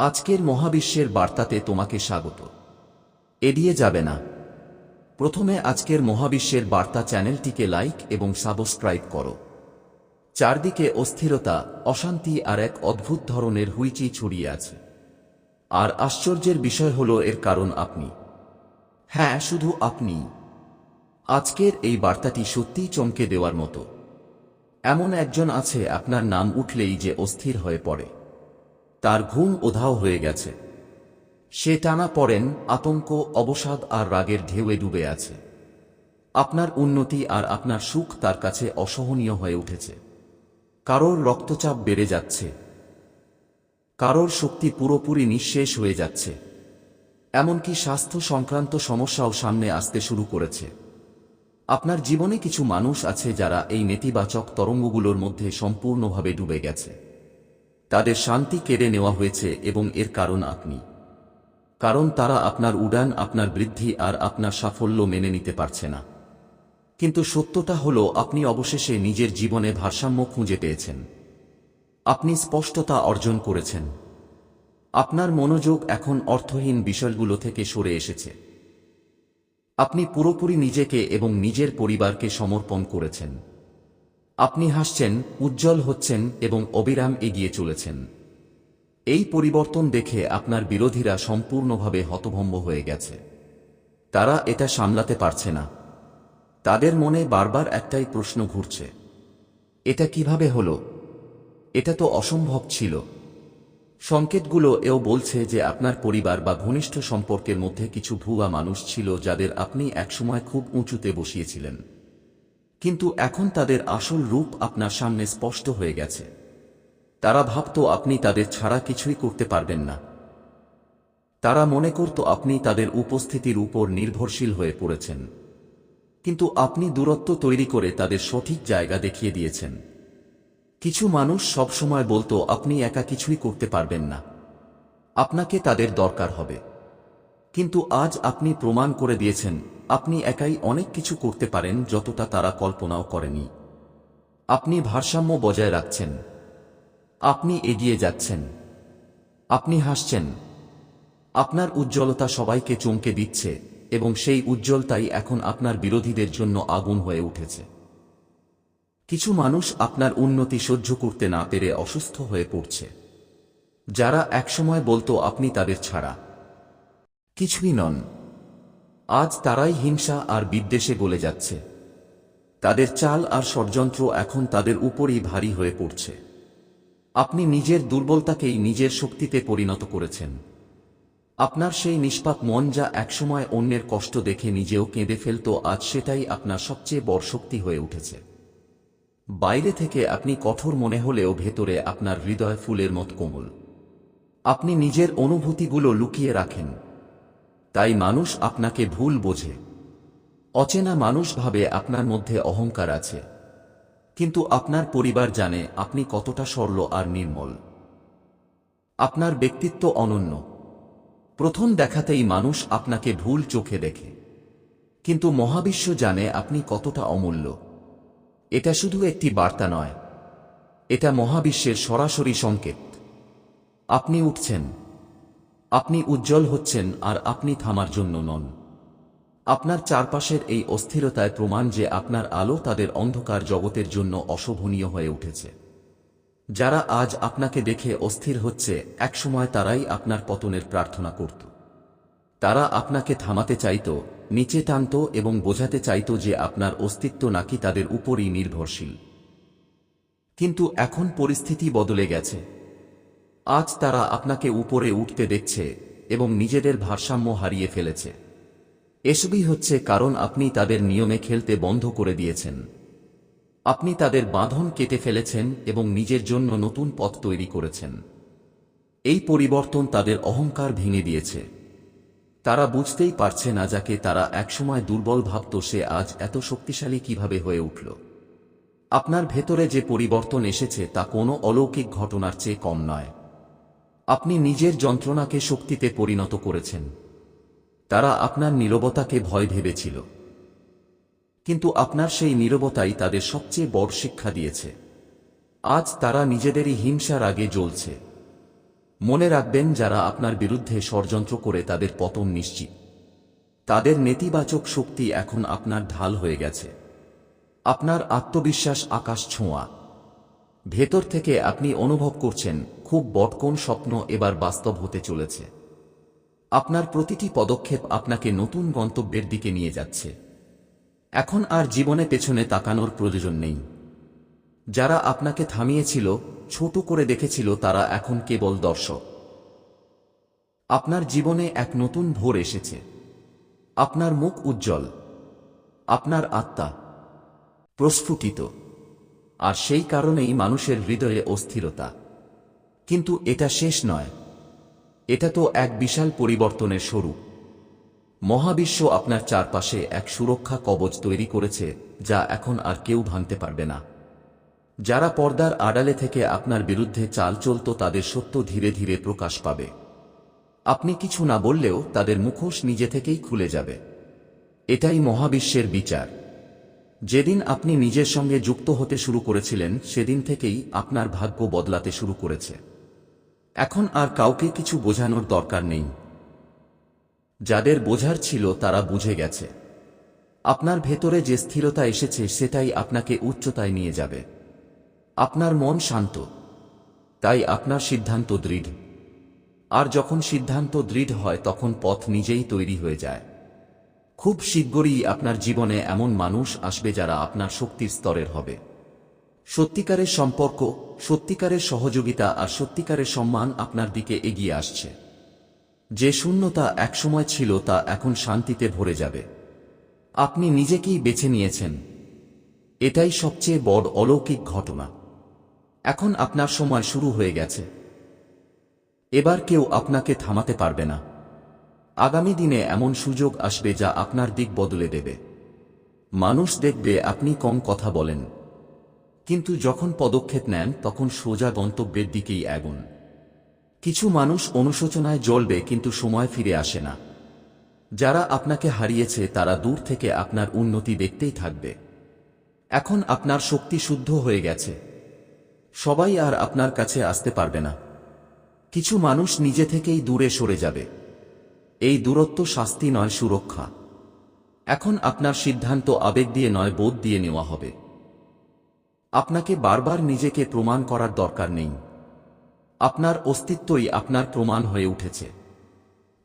আজকের মহাবিশ্বের বার্তাতে তোমাকে স্বাগত। এড়িয়ে যাবে না। প্রথমে আজকের মহাবিশ্বের বার্তা চ্যানেলটিকে লাইক এবং সাবস্ক্রাইব করো। চারদিকে অস্থিরতা, অশান্তি আর এক অদ্ভুত ধরনের হুইচি ছড়িয়ে আছে। আর আশ্চর্যের বিষয় হল এর কারণ আপনি। হ্যাঁ শুধু আপনি। আজকের এই বার্তাটি সত্যিই চমকে দেওয়ার মতো। এমন একজন আছে, আপনার নাম উঠলেই যে অস্থির হয়ে পড়ে। তার ঘুম ওধাও হয়ে গেছে। সে টানা পড়েন আতঙ্ক, অবসাদ আর রাগের ঢেউয়ে ডুবে আছে। আপনার উন্নতি আর আপনার সুখ তার কাছে অসহনীয় হয়ে উঠেছে। কারোর রক্তচাপ বেড়ে যাচ্ছে। কারোর শক্তি পুরোপুরি নিঃশেষ হয়ে যাচ্ছে। এমনকি স্বাস্থ্য সংক্রান্ত সমস্যাও সামনে আসতে শুরু করেছে। আপনার জীবনে কিছু মানুষ আছে যারা এই নেতিবাচক তরঙ্গগুলোর মধ্যে সম্পূর্ণভাবে ডুবে গেছে। তাদের শান্তি কেড়ে নেওয়া হয়েছে এবং এর কারণ আপনি। কারণ তারা আপনার উড়ান, আপনার বৃদ্ধি আর আপনার সাফল্য মেনে নিতে পারছে না। কিন্তু সত্যটা হল, আপনি অবশেষে নিজের জীবনে ভারসাম্য খুঁজে পেয়েছেন। আপনি স্পষ্টতা অর্জন করেছেন। আপনার মনোযোগ এখন অর্থহীন বিষয়গুলো থেকে সরে এসেছে। আপনি পুরোপুরি নিজেকে এবং নিজের পরিবারকে সমর্পণ করেছেন। আপনি হাসছেন, উজ্জ্বল হচ্ছেন এবং অবিরাম এগিয়ে চলেছেন। এই পরিবর্তন দেখে আপনার বিরোধীরা সম্পূর্ণভাবে হতভম্ব হয়ে গেছে। তারা এটা সামলাতে পারছে না। তাদের মনে বারবার একটাই প্রশ্ন ঘুরছে। এটা কীভাবে হলো? এটা তো অসম্ভব ছিল। সংকেতগুলো এও বলছে যে আপনার পরিবার বা ঘনিষ্ঠ সম্পর্কের মধ্যে কিছু ভুয়া মানুষ ছিল যাদের আপনি একসময় খুব উঁচুতে বসিয়েছিলেন। কিন্তু এখন তাদের আসল রূপ আপনার সামনে স্পষ্ট হয়ে গেছে। তারা ভাবত আপনি তাদের ছাড়া কিছুই করতে পারবেন না। তারা মনে করত আপনি তাদের উপস্থিতির উপর নির্ভরশীল হয়ে পড়েছেন। কিন্তু আপনি দূরত্ব তৈরি করে তাদের সঠিক জায়গা দেখিয়ে দিয়েছেন। কিছু মানুষ সবসময় বলতো, আপনি একা কিছুই করতে পারবেন না। আপনাকে তাদের দরকার হবে। কিন্তু আজ আপনি প্রমাণ করে দিয়েছেন আপনি একাই অনেক কিছু করতে পারেন যতটা তারা কল্পনাও করেনি। আপনি ভারসাম্য বজায় রাখছেন। আপনি এগিয়ে যাচ্ছেন। আপনি হাসছেন। আপনার উজ্জ্বলতা সবাইকে চমকে দিচ্ছে এবং সেই উজ্জ্বলতাই এখন আপনার বিরোধীদের জন্য আগুন হয়ে উঠেছে। কিছু মানুষ আপনার উন্নতি সহ্য করতে না পেরে অসুস্থ হয়ে পড়ছে। যারা একসময় বলতো, আপনি তাদের ছাড়া। কিছুই নন। আজ তারাই হিংসা আর বিদ্বেষে গলে যাচ্ছে। তাদের চাল আর ষড়যন্ত্র এখন তাদের উপরই ভারী হয়ে পড়ছে। আপনি নিজের দুর্বলতাকেই নিজের শক্তিতে পরিণত করেছেন। আপনার সেই নিষ্পাপ মন যা একসময় অন্যের কষ্ট দেখে নিজেও কেঁদে ফেলত, আজ সেটাই আপনার সবচেয়ে বড় শক্তি হয়ে উঠেছে। বাইরে থেকে আপনি কঠোর মনে হলেও ভেতরে আপনার হৃদয় ফুলের মত কোমল। আপনি নিজের অনুভূতিগুলো লুকিয়ে রাখেন। তাই মানুষ আপনাকে ভুল বোঝে। অচেনা মানুষ ভাবে আপনার মধ্যে অহংকার আছে। কিন্তু আপনার পরিবার জানে আপনি কতটা সরল আর নির্মল। আপনার ব্যক্তিত্ব অনন্য। প্রথম দেখাতেই মানুষ আপনাকে ভুল চোখে দেখে। কিন্তু মহাবিশ্ব জানে আপনি কতটা অমূল্য। এটা শুধু একটি বার্তা নয়। এটা মহাবিশ্বের সরাসরি সংকেত। আপনি উঠছেন। আপনি উজ্জ্বল হচ্ছেন আর আপনি থামার জন্য নন। আপনার চারপাশের এই অস্থিরতায় প্রমাণ যে আপনার আলো তাদের অন্ধকার জগতের জন্য অশোভনীয় হয়ে উঠেছে। যারা আজ আপনাকে দেখে অস্থির হচ্ছে, একসময় তারাই আপনার পতনের প্রার্থনা করত। তারা আপনাকে থামাতে চাইত, নিচে টানত এবং বোঝাতে চাইত যে আপনার অস্তিত্ব নাকি তাদের উপরই নির্ভরশীল। কিন্তু এখন পরিস্থিতি বদলে গেছে। আজ তারা আপনাকে উপরে উঠতে দেখছে এবং নিজেদের ভারসাম্য হারিয়ে ফেলেছে। এসবই হচ্ছে কারণ আপনি তাদের নিয়মে খেলতে বন্ধ করে দিয়েছেন। আপনি তাদের বাঁধন কেটে ফেলেছেন এবং নিজের জন্য নতুন পথ তৈরি করেছেন। এই পরিবর্তন তাদের অহংকার ভেঙে দিয়েছে। তারা বুঝতেই পারছে না যাকে তারা একসময় দুর্বল ভাবত সে আজ এত শক্তিশালী কীভাবে হয়ে উঠল। আপনার ভেতরে যে পরিবর্তন এসেছে তা কোনো অলৌকিক ঘটনার চেয়ে কম নয়। আপনি নিজের যন্ত্রণাকে শক্তিতে পরিণত করেছেন। তারা আপনার নীরবতাকে ভয় ভেবেছিল। কিন্তু আপনার সেই নীরবতাই তাদের সবচেয়ে বড় শিক্ষা দিয়েছে। আজ তারা নিজেদেরই হিংসার আগে জ্বলছে। মনে রাখবেন যারা আপনার বিরুদ্ধে ষড়যন্ত্র করে তাদের পতন নিশ্চিত। তাদের নেতিবাচক শক্তি এখন আপনার ঢাল হয়ে গেছে। আপনার আত্মবিশ্বাস আকাশ ছোঁয়া। ভেতর থেকে আপনি অনুভব করছেন খুব বটকোন স্বপ্ন এবার বাস্তব হতে চলেছে। আপনার প্রতিটি পদক্ষেপ আপনাকে নতুন গন্তব্যের দিকে নিয়ে যাচ্ছে। এখন আর জীবনে পেছনে তাকানোর প্রয়োজন নেই। যারা আপনাকে থামিয়েছিল, ছোট করে দেখেছিল, তারা এখন কেবল দর্শক। আপনার জীবনে এক নতুন ভোর এসেছে। আপনার মুখ উজ্জ্বল। আপনার আত্মা প্রস্ফুটিত। আর সেই কারণেই মানুষের হৃদয়ে অস্থিরতা। কিন্তু এটা শেষ নয়। এটা তো এক বিশাল পরিবর্তনের স্বরূপ। মহাবিশ্ব আপনার চারপাশে এক সুরক্ষা কবচ তৈরি করেছে, যা এখন আর কেউ ভাঙতে পারবে না। যারা পর্দার আড়ালে থেকে আপনার বিরুদ্ধে চাল চলত, তাদের সত্য ধীরে ধীরে প্রকাশ পাবে। আপনি কিছু না বললেও তাদের মুখোশ নিজে থেকেই খুলে যাবে। এটাই মহাবিশ্বের বিচার। যেদিন আপনি নিজের সঙ্গে যুক্ত হতে শুরু করেছিলেন, সেদিন থেকেই আপনার ভাগ্য বদলাতে শুরু করেছে। এখন আর কাউকে কিছু বোঝানোর দরকার নেই। যাদের বোঝার ছিল তারা বুঝে গেছে। আপনার ভেতরে যে স্থিরতা এসেছে সেটাই আপনাকে উচ্চতায় নিয়ে যাবে। আপনার মন শান্ত। তাই আপনার সিদ্ধান্ত দৃঢ়। আর যখন সিদ্ধান্ত দৃঢ় হয়, তখন পথ নিজেই তৈরি হয়ে যায়। খুব শীঘ্রই আপনার জীবনে এমন মানুষ আসবে যারা আপনার শক্তির স্তরের হবে। সত্যিকারের সম্পর্ক, সত্যিকারের সহযোগিতা আর সত্যিকারের সম্মান আপনার দিকে এগিয়ে আসছে। যে শূন্যতা একসময় ছিল তা এখন শান্তিতে ভরে যাবে। আপনি নিজেকেই বেছে নিয়েছেন। এটাই সবচেয়ে বড় অলৌকিক ঘটনা। এখন আপনার সময় শুরু হয়ে গেছে। এবার কেউ আপনাকে থামাতে পারবে না। আগামী দিনে এমন সুযোগ আসবে যা আপনার দিক বদলে দেবে। মানুষ দেখবে আপনি কম কথা বলেন। কিন্তু যখন পদক্ষেপ নেন, তখন সোজা গন্তব্যের দিকেই এগোন কিছু মানুষ অনুশোচনায় জ্বলবে, কিন্তু সময় ফিরে আসে না। যারা আপনাকে হারিয়েছে, তারা দূর থেকে আপনার উন্নতি দেখতেই থাকবে। এখন আপনার শক্তি শুদ্ধ হয়ে গেছে। সবাই আর আপনার কাছে আসতে পারবে না। কিছু মানুষ নিজে থেকেই দূরে সরে যাবে। এই দূরত্ব শাস্তি নয়, সুরক্ষা। এখন আপনার সিদ্ধান্ত আবেগ দিয়ে নয়, বোধ দিয়ে নেওয়া হবে। আপনাকে বারবার নিজেকে প্রমাণ করার দরকার নেই। আপনার অস্তিত্বই আপনার প্রমাণ হয়ে উঠেছে।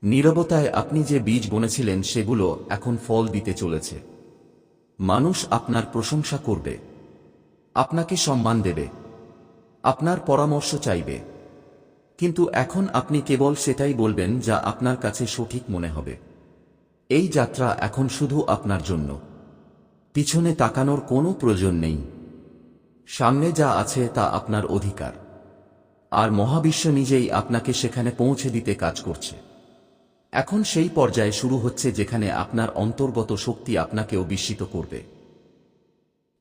নীরবতায় আপনি যে বীজ বনেছিলেন সেগুলো এখন ফল দিতে চলেছে। মানুষ আপনার প্রশংসা করবে। আপনাকে সম্মান দেবে। আপনার পরামর্শ চাইবে। কিন্তু এখন আপনি কেবল সেটাই বলবেন যা আপনার কাছে সঠিক মনে হবে। এই যাত্রা এখন শুধু আপনার জন্য। পিছনে তাকানোর কোনো প্রয়োজন নেই। সামনে যা আছে তা আপনার অধিকার। আর মহাবিশ্ব নিজেই আপনাকে সেখানে পৌঁছে দিতে কাজ করছে। এখন সেই পর্যায়ে শুরু হচ্ছে যেখানে আপনার অন্তর্গত শক্তি আপনাকেও বিস্মিত করবে।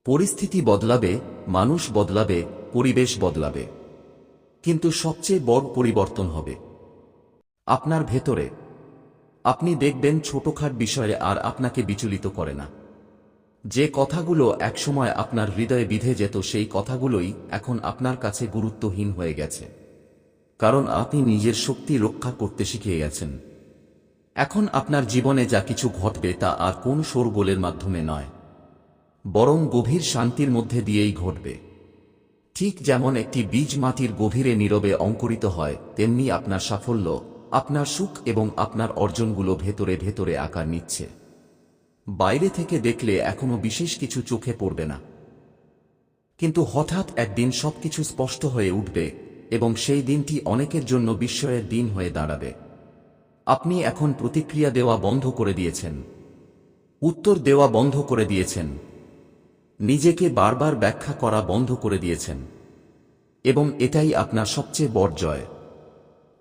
পরিস্থিতি বদলাবে, মানুষ বদলাবে, পরিবেশ বদলাবে। কিন্তু সবচেয়ে বড় পরিবর্তন হবে। আপনার ভেতরে। আপনি দেখবেন ছোটখাট বিষয়ে আর আপনাকে বিচলিত করে না। যে কথাগুলো একসময় আপনার হৃদয়ে বিধে যেত, সেই কথাগুলোই এখন আপনার কাছে গুরুত্বহীন হয়ে গেছে। কারণ আপনি নিজের শক্তি রক্ষা করতে শিখে গেছেন। এখন আপনার জীবনে যা কিছু ঘটবে তা আর কোন শোরগোলের মাধ্যমে নয়। বরং গভীর শান্তির মধ্যে দিয়েই ঘটবে। ঠিক যেমন একটি বীজ মাটির গভীরে নীরবে অঙ্কুরিত হয়, তেমনি আপনার সাফল্য, আপনার সুখ এবং আপনার অর্জনগুলো ভেতরে ভেতরে আকার নিচ্ছে। বাইরে থেকে দেখলে এখনও বিশেষ কিছু চোখে পড়বে না। কিন্তু হঠাৎ একদিন সবকিছু স্পষ্ট হয়ে উঠবে এবং সেই দিনটি অনেকের জন্য বিস্ময়ের দিন হয়ে দাঁড়াবে। আপনি এখন প্রতিক্রিয়া দেওয়া বন্ধ করে দিয়েছেন। উত্তর দেওয়া বন্ধ করে দিয়েছেন। নিজেকে বারবার ব্যাখ্যা করা বন্ধ করে দিয়েছেন। এবং এটাই আপনার সবচেয়ে বড় জয়।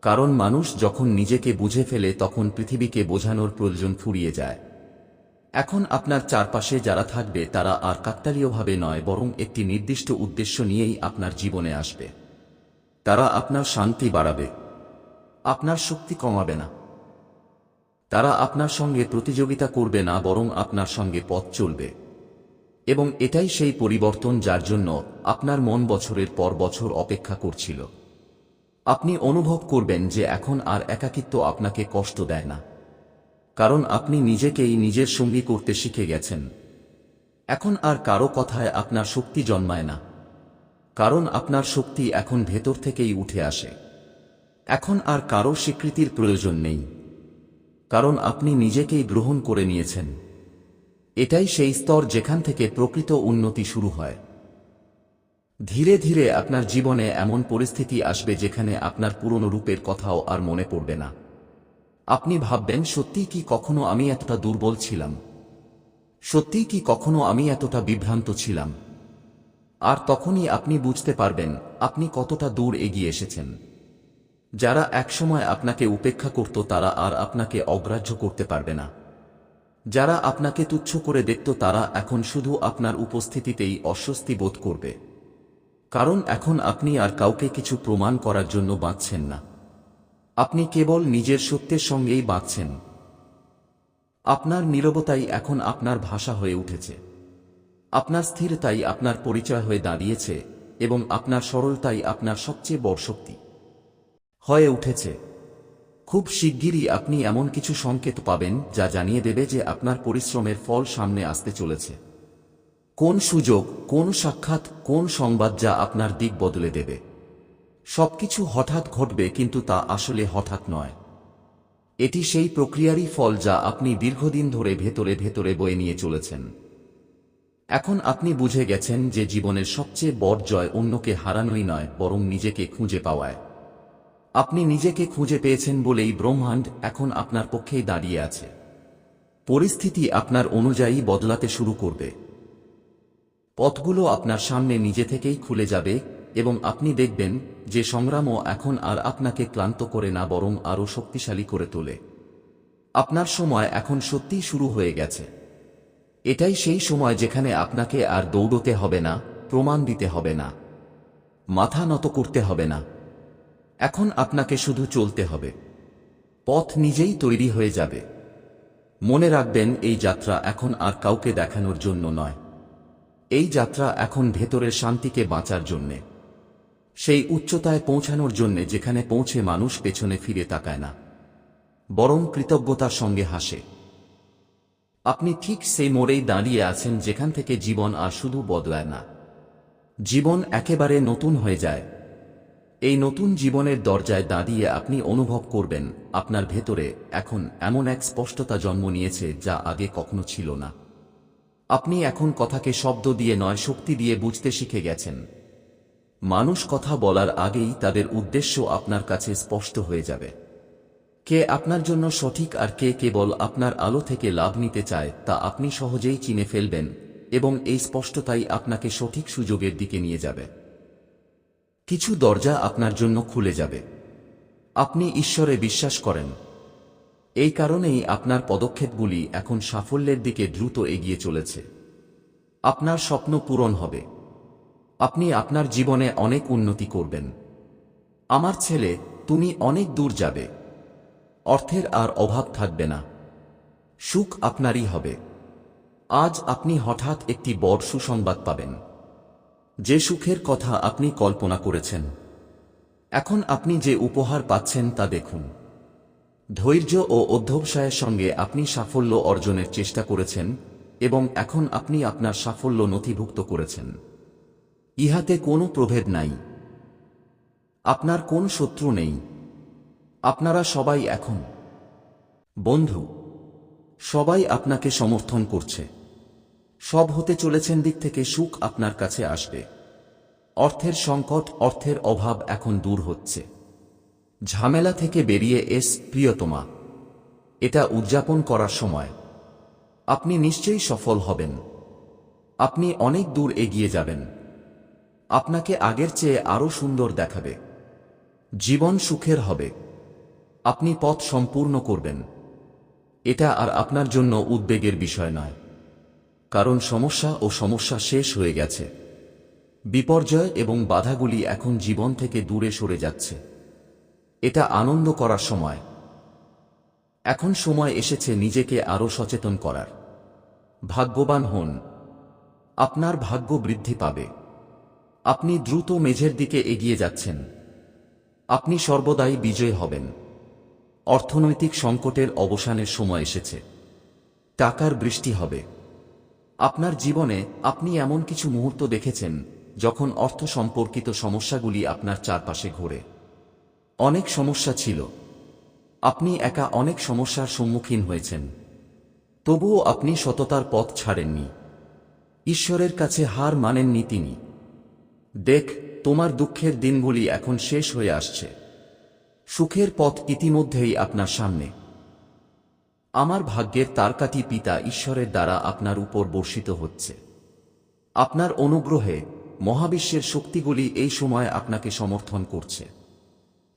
কারণ মানুষ যখন নিজেকে বুঝে ফেলে তখন পৃথিবীকে বোঝানোর প্রয়োজন ফুরিয়ে যায়। এখন আপনার চারপাশে যারা থাকবে, তারা আর কাকতালীয়ভাবে নয়, বরং একটি নির্দিষ্ট উদ্দেশ্য নিয়েই আপনার জীবনে আসবে। তারা আপনার শান্তি বাড়াবে। আপনার শক্তি কমাবে না। তারা আপনার সঙ্গে প্রতিযোগিতা করবে না, বরং আপনার সঙ্গে পথ চলবে। এবং এটাই সেই পরিবর্তন যার জন্য আপনার মন বছরের পর বছর অপেক্ষা করছিল। আপনি অনুভব করবেন যে এখন আর একাকিত্ব আপনাকে কষ্ট দেয় না। কারণ আপনি নিজেকেই নিজের সঙ্গী করতে শিখে গেছেন। এখন আর কারও কথায় আপনার শক্তি জন্মায় না। কারণ আপনার শক্তি এখন ভেতর থেকেই উঠে আসে। এখন আর কারও স্বীকৃতির প্রয়োজন নেই। কারণ আপনি নিজেকেই গ্রহণ করে নিয়েছেন। এটাই সেই স্তর যেখান থেকে প্রকৃত উন্নতি শুরু হয়। ধীরে ধীরে আপনার জীবনে এমন পরিস্থিতি আসবে যেখানে আপনার পুরনো রূপের কথাও আর মনে পড়বে না। আপনি ভাববেন সত্যিই কি কখনো আমি এতটা দুর্বল ছিলাম? সত্যিই কি কখনো আমি এতটা বিভ্রান্ত ছিলাম? আর তখনই আপনি বুঝতে পারবেন, আপনি কতটা দূর এগিয়ে এসেছেন। যারা একসময় আপনাকে উপেক্ষা করত, তারা আর আপনাকে অগ্রাহ্য করতে পারবে না। যারা আপনাকে তুচ্ছ করে দেখত, তারা এখন শুধু আপনার উপস্থিতিতেই অস্বস্তি বোধ করবে। কারণ এখন আপনি আর কাউকে কিছু প্রমাণ করার জন্য বাঁচছেন না। আপনি কেবল নিজের সত্যের সঙ্গেই বাঁচছেন। আপনার নীরবতাই এখন আপনার ভাষা হয়ে উঠেছে। আপনার স্থিরতাই আপনার পরিচয় হয়ে দাঁড়িয়েছে এবং আপনার সরলতাই আপনার সবচেয়ে বড় শক্তি হয়ে উঠেছে। খুব শিগগিরই আপনি এমন কিছু সংকেত পাবেন যা জানিয়ে দেবে যে আপনার পরিশ্রমের ফল সামনে আসতে চলেছে। কোন সুযোগ, কোন সাক্ষাৎ, কোন সংবাদ যা আপনার দিক বদলে দেবে। সবকিছু হঠাৎ ঘটবে কিন্তু তা আসলে হঠাৎ নয়। এটি সেই প্রক্রিয়ারই ফল যা আপনি দীর্ঘদিন ধরে ভেতরে ভেতরে বয়ে নিয়ে চলেছেন। এখন আপনি বুঝে গেছেন যে জীবনের সবচেয়ে বড় জয় অন্যকে হারানোই নয়, বরং নিজেকে খুঁজে পাওয়ায়। আপনি নিজেকে খুঁজে পেয়েছেন বলেই ব্রহ্মাণ্ড এখন আপনার পক্ষেই দাঁড়িয়ে আছে। পরিস্থিতি আপনার অনুযায়ী বদলাতে শুরু করবে। পথগুলো আপনার সামনে নিজে থেকেই খুলে যাবে এবং আপনি দেখবেন যে সংগ্রামও এখন আর আপনাকে ক্লান্ত করে না, বরং আরও শক্তিশালী করে তোলে। আপনার সময় এখন সত্যিই শুরু হয়ে গেছে। এটাই সেই সময় যেখানে আপনাকে আর দৌড়তে হবে না, প্রমাণ দিতে হবে না, মাথা নত করতে হবে না। এখন আপনাকে শুধু চলতে হবে। পথ নিজেই তৈরি হয়ে যাবে। মনে রাখবেন, এই যাত্রা এখন আর কাউকে দেখানোর জন্য নয়। এই যাত্রা এখন ভেতরের শান্তিকে বাঁচার জন্যে। সেই উচ্চতায় পৌঁছানোর জন্যে যেখানে পৌঁছে মানুষ পেছনে ফিরে তাকায় না। বরং কৃতজ্ঞতার সঙ্গে হাসে। আপনি ঠিক সেই মোড়েই দাঁড়িয়ে আছেন যেখান থেকে জীবন আর শুধু বদলায় না। জীবন একেবারে নতুন হয়ে যায়। এই নতুন জীবনের দরজায় দাঁড়িয়ে আপনি অনুভব করবেন, আপনার ভেতরে এখন এমন এক স্পষ্টতা জন্ম নিয়েছে যা আগে কখনো ছিল না। আপনি এখন কথাকে শব্দ দিয়ে নয়, শক্তি দিয়ে বুঝতে শিখে গেছেন। মানুষ কথা বলার আগেই তাদের উদ্দেশ্য আপনার কাছে স্পষ্ট হয়ে যাবে। কে আপনার জন্য সঠিক আর কে কেবল আপনার আলো থেকে লাভ নিতে চায়, তা আপনি সহজেই চিনে ফেলবেন এবং এই স্পষ্টতাই আপনাকে সঠিক সুযোগের দিকে নিয়ে যাবে। কিছু দরজা আপনার জন্য খুলে যাবে। আপনি ঈশ্বরে বিশ্বাস করেন। এই কারণেই আপনার পদক্ষেপগুলি এখন সাফল্যের দিকে দ্রুত এগিয়ে চলেছে। আপনার স্বপ্ন পূরণ হবে। আপনি আপনার জীবনে অনেক উন্নতি করবেন। আমার ছেলে, তুমি অনেক দূর যাবে। অর্থের আর অভাব থাকবে না। সুখ আপনারই হবে। আজ আপনি হঠাৎ একটি বড় সুসংবাদ পাবেন। যে সুখের কথা আপনি কল্পনা করেছেন। এখন আপনি যে উপহার পাচ্ছেন তা দেখুন। ধৈর্য ও অধ্যবসায়ের সঙ্গে আপনি সাফল্য অর্জনের চেষ্টা করেছেন এবং এখন আপনি আপনার সাফল্য নথিভুক্ত করেছেন। ইহাতে কোনো প্রভেদ নাই। আপনার কোন শত্রু নেই। আপনারা সবাই এখন। বন্ধু, সবাই আপনাকে সমর্থন করছে। সব হতে চলেছেন দিক থেকে সুখ আপনার কাছে আসবে। অর্থের সংকট, অর্থের অভাব এখন দূর হচ্ছে। ঝামেলা থেকে বেরিয়ে এস, প্রিয়তমা। এটা উদযাপন করার সময়। আপনি নিশ্চয়ই সফল হবেন। আপনি অনেক দূর এগিয়ে যাবেন। আপনাকে আগের চেয়ে আরও সুন্দর দেখাবে। জীবন সুখের হবে। আপনি পথ সম্পূর্ণ করবেন। এটা আর আপনার জন্য উদ্বেগের বিষয় নয়। কারণ সমস্যা ও সমস্যা শেষ হয়ে গেছে। বিপর্যয় এবং বাধাগুলি এখন জীবন থেকে দূরে সরে যাচ্ছে। এটা আনন্দ করার সময়। এখন সময় এসেছে নিজেকে আরও সচেতন করার। ভাগ্যবান হন। আপনার ভাগ্য বৃদ্ধি পাবে। আপনি দ্রুত মেঝের দিকে এগিয়ে যাচ্ছেন। আপনি সর্বদাই বিজয় হবেন। অর্থনৈতিক সংকটের অবসানের সময় এসেছে। টাকার বৃষ্টি হবে। আপনার জীবনে আপনি এমন কিছু মুহূর্ত দেখেছেন, যখন অর্থ সম্পর্কিত সমস্যাগুলি আপনার চারপাশে ঘোরে। অনেক সমস্যা ছিল। আপনি একা অনেক সমস্যার সম্মুখীন হয়েছেন। তবুও আপনি সততার পথ ছাড়েননি। ঈশ্বরের কাছে হার মানেননি তিনি। দেখ, তোমার দুঃখের দিনগুলি এখন শেষ হয়ে আসছে। সুখের পথ ইতিমধ্যেই আপনার সামনে। আমার ভাগ্যের তারকাটি পিতা ঈশ্বরের দ্বারা আপনার উপর বর্ষিত হচ্ছে। আপনার অনুগ্রহে মহাবিশ্বের শক্তিগুলি এই সময় আপনাকে সমর্থন করছে।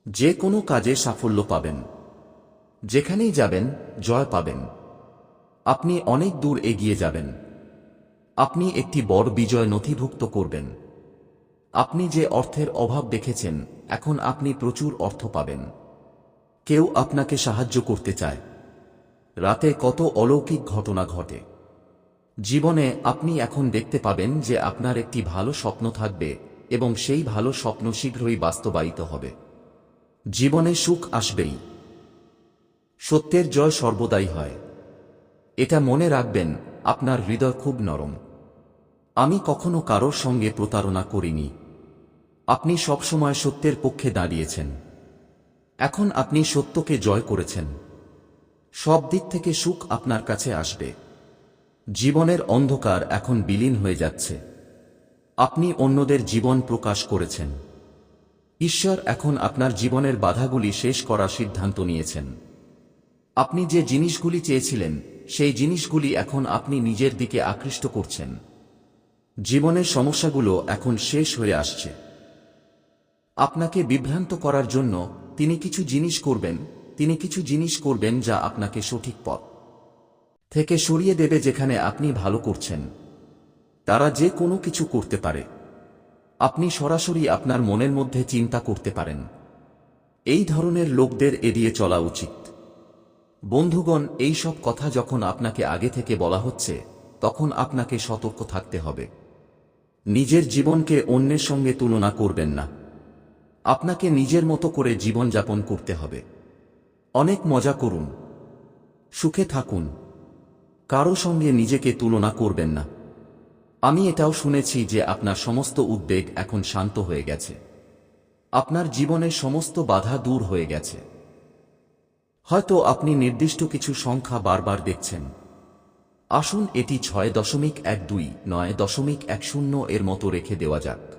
যে কোনো কাজে সাফল্য পাবেন। যেখানেই যাবেন, জয় পাবেন। আপনি অনেক দূর এগিয়ে যাবেন। আপনি একটি বড় বিজয় নথিভুক্ত করবেন। আপনি যে অর্থের অভাব দেখেছেন, এখন আপনি প্রচুর অর্থ পাবেন। কেউ আপনাকে সাহায্য করতে চায়। রাতে কত অলৌকিক ঘটনা ঘটে। জীবনে আপনি এখন দেখতে পাবেন যে আপনার একটি ভালো স্বপ্ন থাকবে এবং সেই ভালো স্বপ্ন শীঘ্রই বাস্তবায়িত হবে। জীবনে সুখ আসবেই। সত্যের জয় সর্বদাই হয়। এটা মনে রাখবেন, আপনার হৃদয় খুব নরম। আমি কখনো কারোর সঙ্গে প্রতারণা করিনি। আপনি সবসময় সত্যের পক্ষে দাঁড়িয়েছেন। এখন আপনি সত্যকে জয় করেছেন। সব দিক থেকে সুখ আপনার কাছে আসবে। জীবনের অন্ধকার এখন বিলীন হয়ে যাচ্ছে। আপনি অন্যদের জীবন প্রকাশ করেছেন। ঈশ্বর এখন আপনার জীবনের বাধাগুলি শেষ করার সিদ্ধান্ত নিয়েছেন। আপনি যে জিনিসগুলি চেয়েছিলেন, সেই জিনিসগুলি এখন আপনি নিজের দিকে আকৃষ্ট করছেন। জীবনের সমস্যাগুলো এখন শেষ হয়ে আসছে। আপনাকে বিভ্রান্ত করার জন্য তিনি কিছু জিনিস করবেন, তিনি কিছু জিনিস করবেন যা আপনাকে সঠিক পথ থেকে সরিয়ে দেবে যেখানে আপনি ভালো করছেন। তারা যে কোনো কিছু করতে পারে। আপনি সরাসরি আপনার মনের মধ্যে চিন্তা করতে পারেন। এই ধরনের লোকদের এড়িয়ে চলা উচিত। বন্ধুগণ, এই সব কথা যখন আপনাকে আগে থেকে বলা হচ্ছে, তখন আপনাকে সতর্ক থাকতে হবে। নিজের জীবনকে অন্যের সঙ্গে তুলনা করবেন না। আপনাকে নিজের মতো করে জীবনযাপন করতে হবে। অনেক মজা করুন। সুখে থাকুন। কারও সঙ্গে নিজেকে তুলনা করবেন না। আমি এটাও শুনেছি যে আপনার সমস্ত উদ্বেগ এখন শান্ত হয়ে গেছে। আপনার জীবনের সমস্ত বাধা দূর হয়ে গেছে। হয়তো আপনি নির্দিষ্ট কিছু সংখ্যা বারবার দেখছেন। আসুন এটি ছয় দশমিক এক দুই, নয় দশমিক এক শূন্য এর মতো রেখে দেওয়া যাক।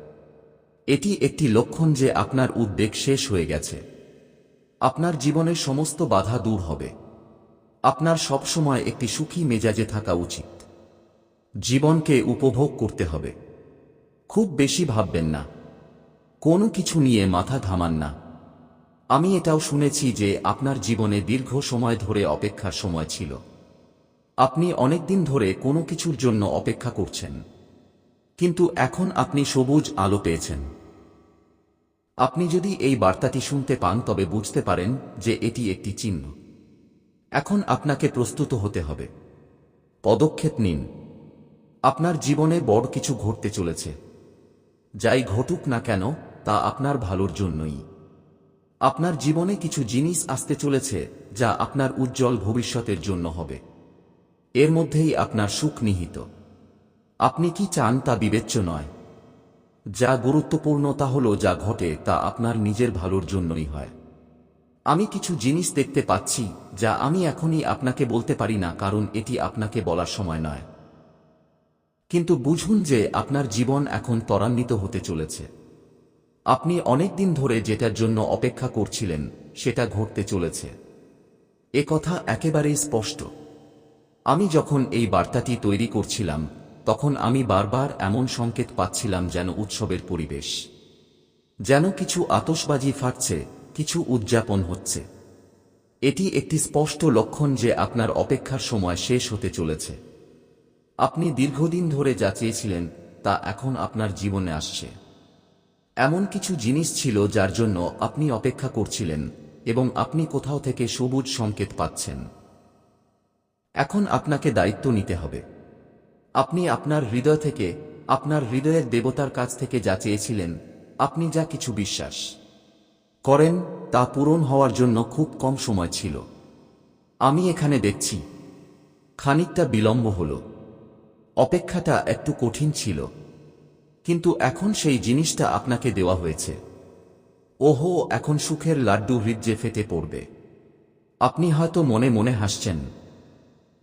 এটি একটি লক্ষণ যে আপনার উদ্বেগ শেষ হয়ে গেছে। আপনার জীবনের সমস্ত বাধা দূর হবে। আপনার সবসময় একটি সুখী মেজাজে থাকা উচিত। জীবনকে উপভোগ করতে হবে। খুব বেশি ভাববেন না। কোনো কিছু নিয়ে মাথা ঘামান না। আমি এটাও শুনেছি যে আপনার জীবনে দীর্ঘ সময় ধরে অপেক্ষার সময় ছিল। আপনি অনেকদিন ধরে কোনো কিছুর জন্য অপেক্ষা করছেন। কিন্তু এখন আপনি সবুজ আলো পেয়েছেন। আপনি যদি এই বার্তাটি শুনতে পান, তবে বুঝতে পারেন যে এটি একটি চিহ্ন। এখন আপনাকে প্রস্তুত হতে হবে। পদক্ষেপ নিন। আপনার জীবনে বড় কিছু ঘটতে চলেছে। যাই ঘটুক না কেন, তা আপনার ভালোর জন্যই। আপনার জীবনে কিছু জিনিস আসতে চলেছে, যা আপনার উজ্জ্বল ভবিষ্যতের জন্য হবে। এর মধ্যেই আপনার সুখ নিহিত। আপনি কি চান তা বিবেচ্য নয়। যা গুরুত্বপূর্ণ তা হল যা ঘটে তা আপনার নিজের ভালোর জন্যই হয়। আমি কিছু জিনিস দেখতে পাচ্ছি যা আমি এখনই আপনাকে বলতে পারি না, কারণ এটি আপনাকে বলার সময় নয়। কিন্তু বুঝুন যে আপনার জীবন এখন ত্বরান্বিত হতে চলেছে। আপনি অনেক দিন ধরে যেটার জন্য অপেক্ষা করছিলেন, সেটা ঘটতে চলেছে। এ কথা একেবারেই স্পষ্ট। আমি যখন এই বার্তাটি তৈরি করছিলাম তখন আমি বারবার এমন সংকেত পাচ্ছিলাম যেন উৎসবের পরিবেশ। যেন কিছু আতসবাজি ফাটছে, কিছু উদযাপন হচ্ছে। এটি একটি স্পষ্ট লক্ষণ যে আপনার অপেক্ষার সময় শেষ হতে চলেছে। আপনি দীর্ঘদিন ধরে যা চেয়েছিলেন, তা এখন আপনার জীবনে আসছে। এমন কিছু জিনিস ছিল যার জন্য আপনি অপেক্ষা করছিলেন এবং আপনি কোথাও থেকে সবুজ সংকেত পাচ্ছেন। এখন আপনাকে দায়িত্ব নিতে হবে। আপনি আপনার হৃদয় থেকে, আপনার হৃদয়ের দেবতার কাছ থেকে যা চেয়েছিলেন, আপনি যা কিছু বিশ্বাস করেন, তা পূরণ হওয়ার জন্য খুব কম সময় ছিল। আমি এখানে দেখছি, খানিকটা বিলম্ব হল। অপেক্ষাটা একটু কঠিন ছিল। কিন্তু এখন সেই জিনিসটা আপনাকে দেওয়া হয়েছে। ওহো, এখন সুখের লাড্ডু হৃদ্যে ফেটে পড়বে। আপনি হয়তো মনে মনে হাসছেন।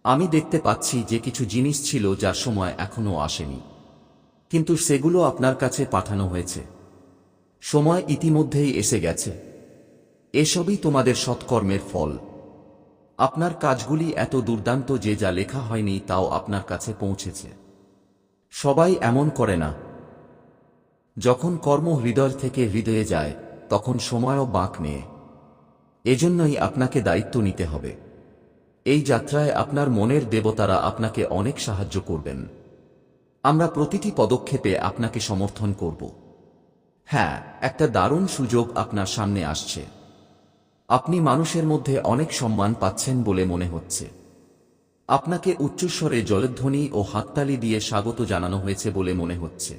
আমি দেখতে পাচ্ছি যে কিছু জিনিস ছিল যার সময় এখনও আসেনি। কিন্তু সেগুলো আপনার কাছে পাঠানো হয়েছে। সময় ইতিমধ্যেই এসে গেছে। এসবই তোমাদের সৎকর্মের ফল। আপনার কাজগুলি এত দুর্দান্ত যে যা লেখা হয়নি তাও আপনার কাছে পৌঁছেছে। সবাই এমন করে না। যখন কর্ম হৃদয় থেকে হৃদয়ে যায়, তখন সময়ও বাঁক নেয়। এজন্যই আপনাকে দায়িত্ব নিতে হবে। এই যাত্রায় আপনার মনের দেবতারা আপনাকে অনেক সাহায্য করবেন। আমরা প্রতিটি পদক্ষেপে আপনাকে সমর্থন করব। হ্যাঁ একটা দারুণ সুযোগ আপনার সামনে আসছে। আপনি মানুষের মধ্যে অনেক সম্মান পাচ্ছেন বলে মনে হচ্ছে। আপনাকে উচ্চস্বরে জলধ্বনি ও হাততালি দিয়ে স্বাগত জানানো হয়েছে বলে মনে হচ্ছে।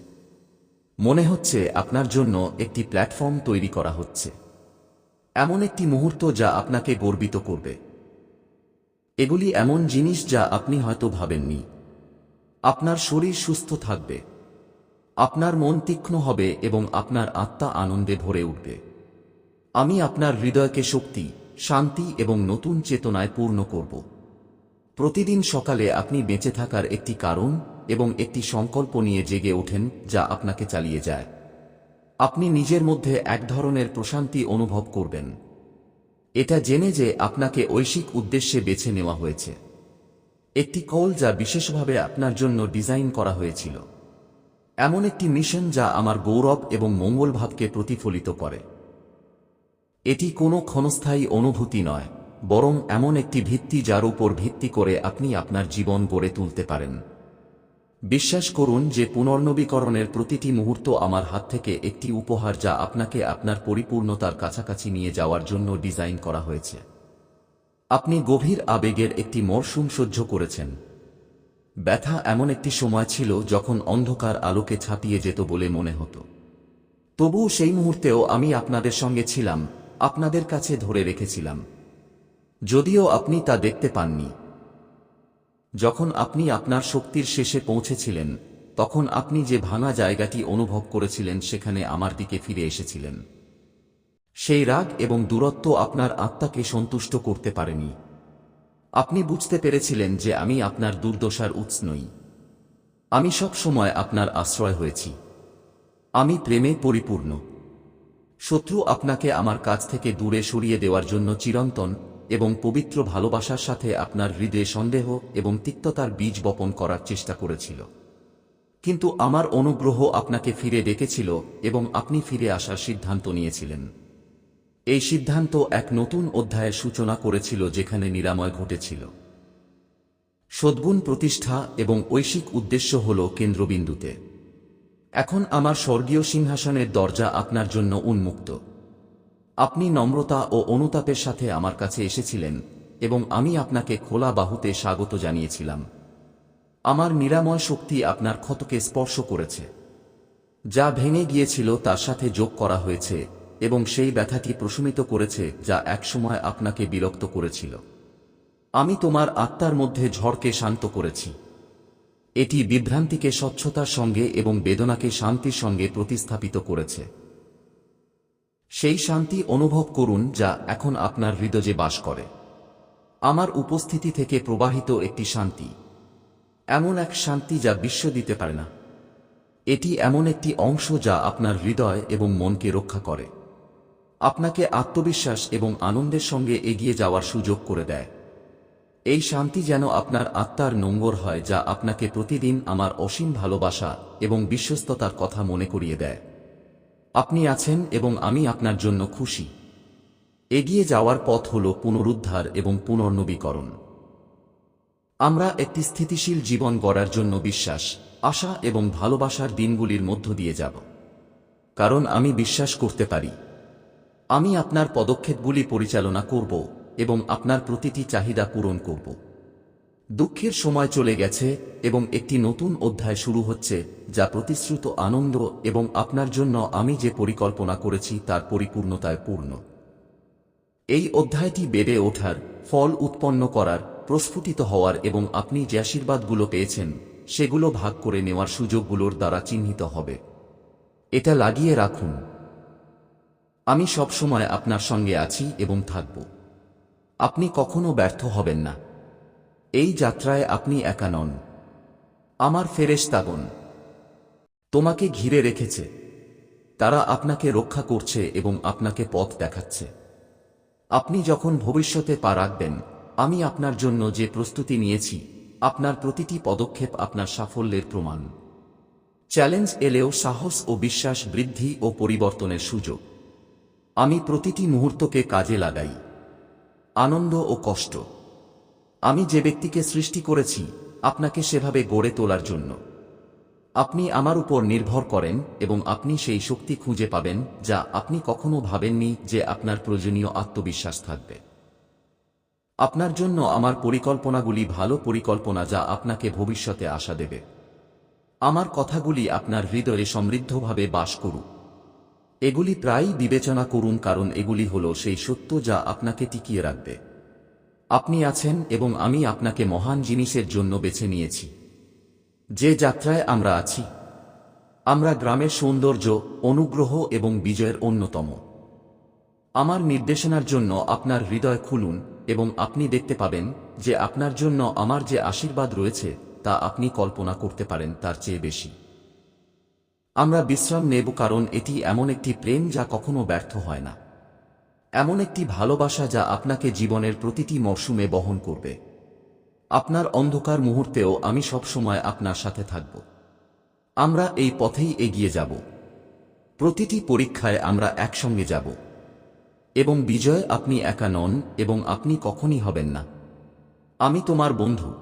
মনে হচ্ছে আপনার জন্য একটি প্ল্যাটফর্ম তৈরি করা হচ্ছে। এমন একটি মুহূর্ত যা আপনাকে গর্বিত করবে। এগুলি এমন জিনিস যা আপনি হয়তো ভাবেননি। আপনার শরীর সুস্থ থাকবে। আপনার মন তীক্ষ্ণ হবে এবং আপনার আত্মা আনন্দে ভরে উঠবে। আমি আপনার হৃদয়কে শক্তি, শান্তি এবং নতুন চেতনায় পূর্ণ করব। প্রতিদিন সকালে আপনি বেঁচে থাকার একটি কারণ এবং একটি সংকল্প নিয়ে জেগে ওঠেন যা আপনাকে চালিয়ে যায়। আপনি নিজের মধ্যে এক ধরনের প্রশান্তি অনুভব করবেন। এটা জেনে যে আপনাকে ঐশিক উদ্দেশ্যে বেছে নেওয়া হয়েছে। একটি কল যা বিশেষভাবে আপনার জন্য ডিজাইন করা হয়েছিল। এমন একটি মিশন যা আমার গৌরব এবং মঙ্গলভাবকে প্রতিফলিত করে। এটি কোনো ক্ষণস্থায়ী অনুভূতি নয়, বরং এমন একটি ভিত্তি যার উপর ভিত্তি করে আপনি আপনার জীবন গড়ে তুলতে পারেন। বিশ্বাস করুন যে পুনর্নবীকরণের প্রতিটি মুহূর্ত আমার হাত থেকে একটি উপহার যা আপনাকে আপনার পরিপূর্ণতার কাছাকাছি নিয়ে যাওয়ার জন্য ডিজাইন করা হয়েছে। আপনি গভীর আবেগের একটি মরশুম সহ্য করেছেন। ব্যথা এমন একটি সময় ছিল যখন অন্ধকার আলোকে ছাপিয়ে যেত বলে মনে হতো। তবুও সেই মুহূর্তেও আমি আপনাদের সঙ্গে ছিলাম, আপনাদের কাছে ধরে রেখেছিলাম। যদিও আপনি তা দেখতে পাননি। যখন আপনি আপনার শক্তির শেষে পৌঁছেছিলেন, তখন আপনি যে ভাঙা জায়গাটি অনুভব করেছিলেন সেখানে আমার দিকে ফিরে এসেছিলেন। সেই রাগ এবং দূরত্ব আপনার আত্মাকে সন্তুষ্ট করতে পারেনি। আপনি বুঝতে পেরেছিলেন যে আমি আপনার দুর্দশার উৎস নই। আমি সব সময় আপনার আশ্রয় হয়েছি। আমি প্রেমে পরিপূর্ণ। শত্রু আপনাকে আমার কাছ থেকে দূরে সরিয়ে দেওয়ার জন্য চিরন্তন এবং পবিত্র ভালোবাসার সাথে আপনার হৃদয়ে সন্দেহ এবং তিক্ততার বীজ বপন করার চেষ্টা করেছিল। কিন্তু আমার অনুগ্রহ আপনাকে ফিরে ডেকেছিল এবং আপনি ফিরে আসার সিদ্ধান্ত নিয়েছিলেন। এই সিদ্ধান্ত এক নতুন অধ্যায়ের সূচনা করেছিল যেখানে নিরাময় ঘটেছিল। সদ্গুণ প্রতিষ্ঠা এবং ঐশিক উদ্দেশ্য হল কেন্দ্রবিন্দুতে। এখন আমার স্বর্গীয় সিংহাসনের দরজা আপনার জন্য উন্মুক্ত। আপনি নম্রতা ও অনুতাপের সাথে আমার কাছে এসেছিলেন, এবং আমি আপনাকে খোলা বাহুতে স্বাগত জানিয়েছিলাম। আমার নিরাময় শক্তি আপনার ক্ষতকে স্পর্শ করেছে। যা ভেঙে গিয়েছিল তার সাথে যোগ করা হয়েছে, এবং সেই ব্যথাটি প্রশমিত করেছে যা একসময় আপনাকে বিরক্ত করেছিল। আমি তোমার আত্মার মধ্যে ঝড়কে শান্ত করেছি। এটি বিভ্রান্তিকে স্বচ্ছতার সঙ্গে এবং বেদনাকে শান্তির সঙ্গে প্রতিস্থাপিত করেছে। সেই শান্তি অনুভব করুন যা এখন আপনার হৃদয়ে বাস করে। আমার উপস্থিতি থেকে প্রবাহিত একটি শান্তি। এমন এক শান্তি যা বিশ্ব দিতে পারে না। এটি এমন একটি অংশ যা আপনার হৃদয় এবং মনকে রক্ষা করে। আপনাকে আত্মবিশ্বাস এবং আনন্দের সঙ্গে এগিয়ে যাওয়ার সুযোগ করে দেয়। এই শান্তি যেন আপনার আত্মার নোঙ্গর হয় যা আপনাকে প্রতিদিন আমার অসীম ভালোবাসা এবং বিশ্বস্ততার কথা মনে করিয়ে দেয়। আপনি আছেন এবং আমি আপনার জন্য খুশি। এগিয়ে যাওয়ার পথ হল পুনরুদ্ধার এবং পুনর্নবীকরণ। আমরা একটি স্থিতিশীল জীবন গড়ার জন্য বিশ্বাস, আশা এবং ভালোবাসার দিনগুলির মধ্য দিয়ে যাব। কারণ আমি বিশ্বাস করতে পারি। আমি আপনার পদক্ষেপগুলি পরিচালনা করব এবং আপনার প্রতিটি চাহিদা পূরণ করব। দুঃখের সময় চলে গেছে এবং একটি নতুন অধ্যায় শুরু হচ্ছে, যা প্রতিশ্রুত আনন্দ এবং আপনার জন্য আমি যে পরিকল্পনা করেছি তার পরিপূর্ণতায় পূর্ণ। এই অধ্যায়টি বেড়ে ওঠার, ফল উৎপন্ন করার, প্রস্ফুটিত হওয়ার এবং আপনি যে আশীর্বাদগুলো পেয়েছেন, সেগুলো ভাগ করে নেওয়ার সুযোগগুলোর দ্বারা চিহ্নিত হবে। এটা লাগিয়ে রাখুন। আমি সবসময় আপনার সঙ্গে আছি এবং থাকব। আপনি কখনো ব্যর্থ হবেন না। এই যাত্রায় আপনি একা নন। আমার ফেরেশতাগণ তোমাকে ঘিরে রেখেছে। তারা আপনাকে রক্ষা করছে এবং আপনাকে পথ দেখাচ্ছে। আপনি যখন ভবিষ্যতে পা রাখবেন, আমি আপনার জন্য যে প্রস্তুতি নিয়েছি, আপনার প্রতিটি পদক্ষেপ আপনার সাফল্যের প্রমাণ। চ্যালেঞ্জ এলেও সাহস ও বিশ্বাস বৃদ্ধি ও পরিবর্তনের সুযোগ। আমি প্রতিটি মুহূর্তকে কাজে লাগাই। আনন্দ ও কষ্ট। আমি যে ব্যক্তিকে সৃষ্টি করেছি, আপনাকে সেভাবে গড়ে তোলার জন্য। আপনি আমার উপর নির্ভর করেন এবং আপনি সেই শক্তি খুঁজে পাবেন যা আপনি কখনো ভাবেননি যে আপনার প্রয়োজনীয় আত্মবিশ্বাস থাকবে। আপনার জন্য আমার পরিকল্পনাগুলি ভালো পরিকল্পনা যা আপনাকে ভবিষ্যতে আশা দেবে। আমার কথাগুলি আপনার হৃদয়ে সমৃদ্ধভাবে বাস করুক। এগুলি প্রায়ই বিবেচনা করুন কারণ এগুলি হল সেই সত্য যা আপনাকে টিকিয়ে রাখবে। আপনি আছেন এবং আমি আপনাকে মহান জিনিসের জন্য বেছে নিয়েছি। যে যাত্রায় আমরা আছি, আমরা গ্রামের সৌন্দর্য, অনুগ্রহ এবং বিজয়ের অন্যতম। আমার নির্দেশনার জন্য আপনার হৃদয় খুলুন এবং আপনি দেখতে পাবেন যে আপনার জন্য আমার যে আশীর্বাদ রয়েছে, তা আপনি কল্পনা করতে পারেন তার চেয়ে বেশি। আমরা বিশ্রাম নেব কারণ এটি এমন একটি প্রেম যা কখনো ব্যর্থ হয় না। এমন একটি ভালোবাসা যা আপনাকে জীবনের প্রতিটি মরশুমে বহন করবে। আপনার অন্ধকার মুহূর্তেও আমি সবসময় আপনার সাথে থাকব। আমরা এই পথেই এগিয়ে যাব। প্রতিটি পরীক্ষায় আমরা একসঙ্গে যাব। এবং বিজয়, আপনি একা নন এবং আপনি কখনই হবেন না। আমি তোমার বন্ধু।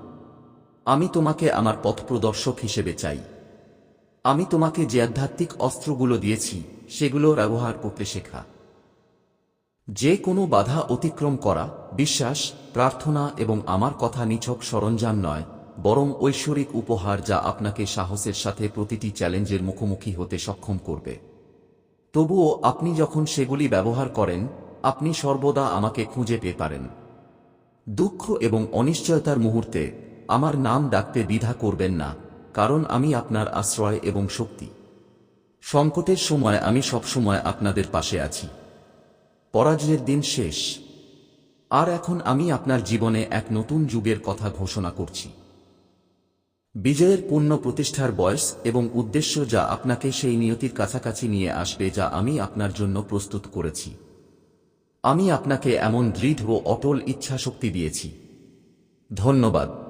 আমি তোমাকে আমার পথ প্রদর্শক হিসেবে চাই। আমি তোমাকে যে আধ্যাত্মিক অস্ত্রগুলো দিয়েছি, সেগুলো ব্যবহার করতে শেখা। যে কোনো বাধা অতিক্রম করা, বিশ্বাস, প্রার্থনা এবং আমার কথা নিছক সরঞ্জাম নয়, বরং ঐশ্বরিক উপহার যা আপনাকে সাহসের সাথে প্রতিটি চ্যালেঞ্জের মুখোমুখি হতে সক্ষম করবে। তবুও আপনি যখন সেগুলি ব্যবহার করেন, আপনি সর্বদা আমাকে খুঁজে পেয়ে পারেন। দুঃখ এবং অনিশ্চয়তার মুহূর্তে আমার নাম ডাকতে দ্বিধা করবেন না, কারণ আমি আপনার আশ্রয় এবং শক্তি। সংকটের সময় আমি সবসময় আপনাদের পাশে আছি। পরাজয়ের দিন শেষ। আর এখন আমি আপনার জীবনে এক নতুন যুগের কথা ঘোষণা করছি। বিজয়ের পূর্ণ প্রতিষ্ঠার বয়স এবং উদ্দেশ্য যা আপনাকে সেই নিয়তির কাছাকাছি নিয়ে আসবে যা আমি আপনার জন্য প্রস্তুত করেছি। আমি আপনাকে এমন দৃঢ় ও অটল ইচ্ছাশক্তি দিয়েছি। ধন্যবাদ।